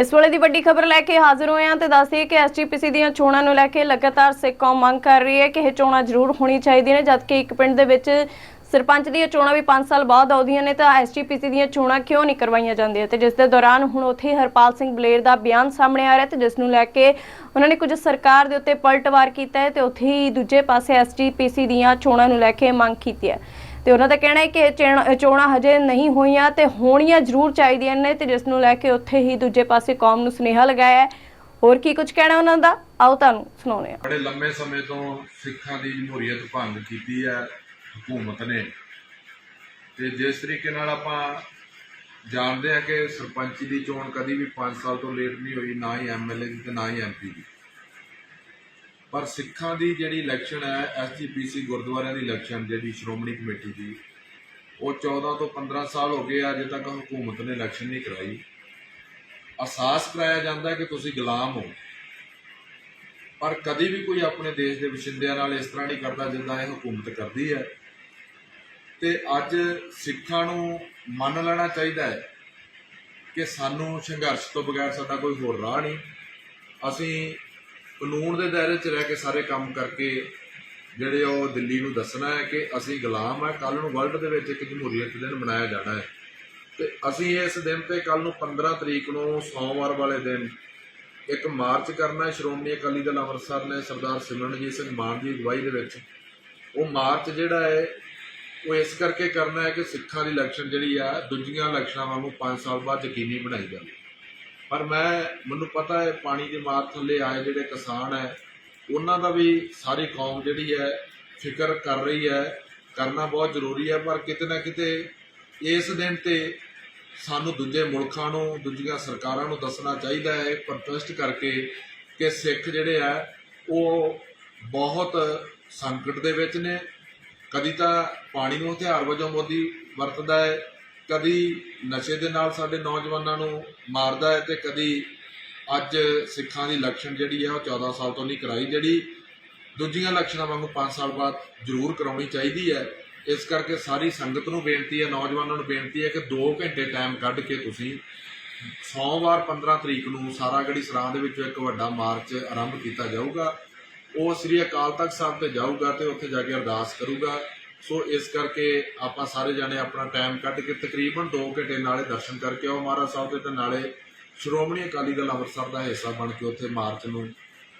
ਇਸ ਵੇਲੇ ਦੀ ਵੱਡੀ ਖਬਰ ਲੈ ਕੇ ਹਾਜ਼ਰ ਹੋਏ ਹਾਂ ਤੇ ਦੱਸਦੀਏ ਕਿ ਐਸਜੀਪੀਸੀ ਦੀਆਂ ਚੋਣਾਂ ਨੂੰ ਲੈ ਕੇ ਲਗਾਤਾਰ ਸਿੱਖ ਕੌਮ ਮੰਗ ਕਰ ਰਹੀ ਹੈ ਕਿ ਇਹ ਚੋਣਾਂ ਜ਼ਰੂਰ ਹੋਣੀ ਚਾਹੀਦੀਆਂ ਨੇ, ਜਦਕਿ ਇੱਕ ਪਿੰਡ ਦੇ ਵਿੱਚ ਸਰਪੰਚ ਦੀਆਂ ਚੋਣਾਂ ਵੀ 5 ਸਾਲ ਬਾਅਦ ਆਉਂਦੀਆਂ ਨੇ ਤਾਂ ਐਸਜੀਪੀਸੀ ਦੀਆਂ ਚੋਣਾਂ ਕਿਉਂ ਨਹੀਂ ਕਰਵਾਈਆਂ ਜਾਂਦੀਆਂ? ਤੇ ਜਿਸ ਦੇ ਦੌਰਾਨ ਹੁਣ ਉੱਥੇ ਹਰਪਾਲ ਸਿੰਘ ਬਲੇਰ ਦਾ ਬਿਆਨ ਸਾਹਮਣੇ ਆ ਰਿਹਾ ਤੇ ਜਿਸ ਨੂੰ ਲੈ ਕੇ ਉਹਨਾਂ ਨੇ ਕੁਝ ਸਰਕਾਰ ਦੇ ਉੱਤੇ ਪਲਟਵਾਰ ਕੀਤਾ ਹੈ ਤੇ ਉੱਥੇ ਹੀ ਦੂਜੇ ਪਾਸੇ ਐਸਜੀਪੀਸੀ ਦੀਆਂ ਚੋਣਾਂ ਨੂੰ ਲੈ ਕੇ ਮੰਗ ਕੀਤੀ ਹੈ। ਤੇ ਉਹਨਾਂ ਦਾ ਕਹਿਣਾ ਹੈ ਕਿ ਇਹ ਚੋਣਾਂ ਹਜੇ ਨਹੀਂ ਹੋਈਆਂ ਤੇ ਹੋਣੀਆਂ ਜ਼ਰੂਰ ਚਾਹੀਦੀਆਂ ਨੇ ਤੇ ਜਿਸ ਨੂੰ ਲੈ ਕੇ ਉੱਥੇ ਹੀ ਦੂਜੇ ਪਾਸੇ ਕੌਮ ਨੂੰ ਸੁਨੇਹਾ ਲਗਾਇਆ ਹੈ। ਹੋਰ ਕੀ ਕੁਝ ਕਹਿਣਾ ਉਹਨਾਂ ਦਾ? ਆਓ ਤੁਹਾਨੂੰ ਸੁਣਾਉਂਦੇ ਹਾਂ। ਬੜੇ ਲੰਮੇ ਸਮੇਂ ਤੋਂ ਸਿੱਖਾਂ ਦੀ ਜਮਹੂਰੀਅਤ ਭੰਗ ਕੀਤੀ ਹੈ, ਹਕੂਮਤ ਨੇ। ਤੇ ਜਿਸ ਤਰੀਕੇ ਨਾਲ ਆਪਾਂ ਜਾਣਦੇ ਹਾਂ ਕਿ ਸਰਪੰਚੀ ਦੀ ਚੋਣ ਕਦੀ ਵੀ 5 ਸਾਲ ਤੋਂ ਲੇਟ ਨਹੀਂ ਹੋਈ, ਨਾ ਹੀ ਐਮਐਲਏ ਦੀ ਤੇ ਨਾ ਹੀ ਐਮਪੀ ਦੀ। ਪਰ ਸਿੱਖਾਂ ਦੀ ਜਿਹੜੀ ਇਲੈਕਸ਼ਨ ਹੈ ਐਸਜੀਪੀਸੀ ਗੁਰਦੁਆਰਿਆਂ ਦੀ ਇਲੈਕਸ਼ਨ ਜਿਹੜੀ ਸ਼੍ਰੋਮਣੀ ਕਮੇਟੀ ਦੀ, ਉਹ 14 ਤੋਂ 15 ਸਾਲ ਹੋ ਗਏ ਅਜੇ ਤੱਕ ਹਕੂਮਤ ਨੇ ਇਲੈਕਸ਼ਨ ਨਹੀਂ ਕਰਾਈ। ਅਹਿਸਾਸ ਕਰਾਇਆ ਜਾਂਦਾ ਕਿ ਤੁਸੀਂ ਗੁਲਾਮ ਹੋ। ਪਰ ਕਦੀ ਵੀ ਕੋਈ ਆਪਣੇ ਦੇਸ਼ ਦੇ ਵਸਿੰਦਿਆਂ ਨਾਲ ਇਸ ਤਰ੍ਹਾਂ ਨਹੀਂ ਕਰਦਾ ਜਿੱਦਾਂ ਇਹ ਹਕੂਮਤ ਕਰਦੀ ਹੈ। ਤੇ ਅੱਜ ਸਿੱਖਾਂ ਨੂੰ ਮੰਨ ਲੈਣਾ ਚਾਹੀਦਾ ਹੈ ਕਿ ਸਾਨੂੰ ਸੰਘਰਸ਼ ਤੋਂ ਬਗੈਰ ਸਾਡਾ ਕੋਈ ਹੋਰ ਰਾਹ ਨਹੀਂ। ਅਸੀਂ ਕਾਨੂੰਨ ਦੇ ਦਾਇਰੇ 'ਚ ਰਹਿ ਕੇ ਸਾਰੇ ਕੰਮ ਕਰਕੇ ਜਿਹੜੇ ਉਹ ਦਿੱਲੀ ਨੂੰ ਦੱਸਣਾ ਹੈ ਕਿ ਅਸੀਂ ਗੁਲਾਮ ਹੈ ਕੱਲ ਨੂੰ ਵਰਲਡ ਦੇ ਵਿੱਚ ਇੱਕ ਜਮਹੂਰੀਅਤ ਦਿਨ ਮਨਾਇਆ ਜਾਣਾ ਹੈ। ਤੇ ਅਸੀਂ ਇਸ ਦਿਨ ਤੇ ਕੱਲ ਨੂੰ 15 ਤਰੀਕ ਨੂੰ ਸੋਮਵਾਰ ਵਾਲੇ ਦਿਨ ਇੱਕ ਮਾਰਚ ਕਰਨਾ ਸ਼੍ਰੋਮਣੀ ਅਕਾਲੀ ਦਲ ਅੰਮ੍ਰਿਤਸਰ ਨੇ ਸਰਦਾਰ ਸਿਮਰਨਜੀਤ ਸਿੰਘ ਮਾਨ ਦੀ ਅਗਵਾਈ ਦੇ ਵਿੱਚ ਉਹ ਮਾਰਚ ਜਿਹੜਾ ਹੈ, ਉਹ ਇਸ ਕਰਕੇ ਕਰਨਾ ਹੈ ਕਿ ਸਿੱਖਾਂ ਦੀ ਇਲੈਕਸ਼ਨ ਜਿਹੜੀ ਆ, ਦੂਜੀਆਂ ਇਲੈਕਸ਼ਨਾਂ ਵਾਂਗੂ 5 ਸਾਲ ਬਾਅਦ ਯਕੀਨੀ ਬਣਾਈ ਜਾਵੇ। ਪਰ ਮੈਂ, ਮੈਨੂੰ ਪਤਾ ਹੈ ਪਾਣੀ ਦੀ ਮਾਰ ਥੱਲੇ ਆਏ ਜਿਹੜੇ ਕਿਸਾਨ ਹੈ, ਉਹਨਾਂ ਦਾ ਵੀ ਸਾਰੀ ਕੌਮ ਜਿਹੜੀ ਹੈ ਫਿਕਰ ਕਰ ਰਹੀ ਹੈ, ਕਰਨਾ ਬਹੁਤ ਜ਼ਰੂਰੀ ਹੈ, ਪਰ ਕਿਤੇ ਨਾ ਕਿਤੇ ਇਸ ਦਿਨ ਤੇ ਸਾਨੂੰ ਦੂਜੇ ਮੁਲਕਾਂ ਨੂੰ, ਦੂਜੀਆਂ ਸਰਕਾਰਾਂ ਨੂੰ ਦੱਸਣਾ ਚਾਹੀਦਾ ਹੈ ਪ੍ਰੋਟੈਸਟ ਕਰਕੇ ਕਿ ਸਿੱਖ ਜਿਹੜੇ ਆ ਉਹ ਬਹੁਤ ਸੰਕਟ ਦੇ ਵਿੱਚ ਨੇ। ਕਦੀ ਤਾਂ ਪਾਣੀ ਨੂੰ ਹਥਿਆਰ ਵਜੋਂ ਮੋਦੀ ਵਰਤਦਾ ਹੈ ਕਦੀ ਨਸ਼ੇ ਦੇ ਨਾਲ ਸਾਡੇ ਨੌਜਵਾਨਾਂ ਨੂੰ ਮਾਰਦਾ ਹੈ ਤੇ ਕਦੀ ਅੱਜ ਸਿੱਖਾਂ ਦੀ ਇਲੈਕਸ਼ਨ ਜਿਹੜੀ ਹੈ ਉਹ 14 ਸਾਲ ਤੋਂ ਨਹੀਂ ਕਰਾਈ ਜਿਹੜੀ ਦੂਜੀਆਂ ਇਲੈਕਸ਼ਨਾਂ ਵਾਂਗੂ 5 ਸਾਲ ਬਾਅਦ ਜ਼ਰੂਰ ਕਰਾਉਣੀ ਚਾਹੀਦੀ ਹੈ। ਇਸ ਕਰਕੇ ਸਾਰੀ ਸੰਗਤ ਨੂੰ ਬੇਨਤੀ ਹੈ, ਨੌਜਵਾਨਾਂ ਨੂੰ ਬੇਨਤੀ ਹੈ ਕਿ 2 ਘੰਟੇ ਟਾਈਮ ਕੱਢ ਕੇ ਤੁਸੀਂ ਸੋਮਵਾਰ 15 ਤਰੀਕ ਨੂੰ ਸਾਰਾਗੜੀ ਸਰਾਂ ਦੇ ਵਿੱਚ ਇੱਕ ਵੱਡਾ ਮਾਰਚ ਆਰੰਭ ਕੀਤਾ ਜਾਊਗਾ। ਉਹ ਸ੍ਰੀ ਅਕਾਲ ਤਖਤ ਸਾਹਿਬ ਤੇ ਜਾਊਗਾ ਤੇ ਉੱਥੇ ਜਾ ਕੇ ਅਰਦਾਸ ਕਰੂਗਾ। ਸੋ ਇਸ ਕਰਕੇ ਆਪਾਂ ਸਾਰੇ ਜਾਣੇ ਆਪਣਾ ਟਾਈਮ ਕੱਢ ਕੇ ਤਕਰੀਬਨ 2 ਘੰਟੇ ਨਾਲੇ ਦਰਸ਼ਨ ਕਰਕੇ ਆਓ ਮਹਾਰਾਜ ਸਾਹਿਬ ਦੇ ਤੇ ਨਾਲੇ ਸ਼੍ਰੋਮਣੀ ਅਕਾਲੀ ਦਲ ਅੰਮ੍ਰਿਤਸਰ ਦਾ ਹਿੱਸਾ ਬਣ ਕੇ ਉੱਥੇ ਮਾਰਚ ਨੂੰ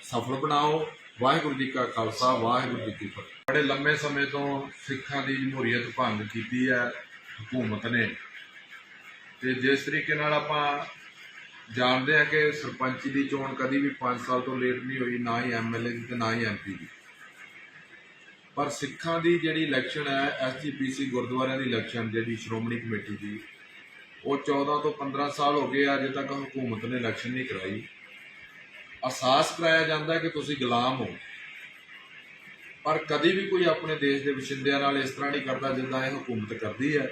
ਸਫਲ ਬਣਾਓ। ਵਾਹਿਗੁਰੂ ਜੀ ਕਾ ਖਾਲਸਾ, ਵਾਹਿਗੁਰੂ ਜੀ ਕੀ ਫਤਿਹ। ਬੜੇ ਲੰਮੇ ਸਮੇਂ ਤੋਂ ਸਿੱਖਾਂ ਦੀ ਜਮਹੂਰੀਅਤ ਭੰਗ ਕੀਤੀ ਹੈ, ਹਕੂਮਤ ਨੇ। ਤੇ ਜਿਸ ਤਰੀਕੇ ਨਾਲ ਆਪਾਂ ਜਾਣਦੇ ਆ ਕਿ ਸਰਪੰਚੀ ਦੀ ਚੋਣ ਕਦੀ ਵੀ 5 ਸਾਲ ਤੋਂ ਲੇਟ ਨਹੀਂ ਹੋਈ, ਨਾ ਹੀ ਐਮਐਲਏ ਦੀ ਤੇ ਨਾ ਹੀ ਐਮਪੀ ਦੀ। ਪਰ ਸਿੱਖਾਂ ਦੀ ਜਿਹੜੀ ਇਲੈਕਸ਼ਨ ਹੈ ਐਸਜੀਪੀਸੀ ਗੁਰਦੁਆਰਿਆਂ ਦੀ ਇਲੈਕਸ਼ਨ ਜਿਹੜੀ ਸ਼੍ਰੋਮਣੀ ਕਮੇਟੀ ਦੀ, ਉਹ 14 ਤੋਂ 15 ਸਾਲ ਹੋ ਗਏ ਅਜੇ ਤੱਕ ਹਕੂਮਤ ਨੇ ਇਲੈਕਸ਼ਨ ਨਹੀਂ ਕਰਾਈ। ਅਹਿਸਾਸ ਕਰਾਇਆ ਜਾਂਦਾ ਕਿ ਤੁਸੀਂ ਗੁਲਾਮ ਹੋ। ਪਰ ਕਦੀ ਵੀ ਕੋਈ ਆਪਣੇ ਦੇਸ਼ ਦੇ ਵਸਿੰਦਿਆਂ ਨਾਲ ਇਸ ਤਰ੍ਹਾਂ ਨਹੀਂ ਕਰਦਾ ਜਿੱਦਾਂ ਇਹ ਹਕੂਮਤ ਕਰਦੀ ਹੈ।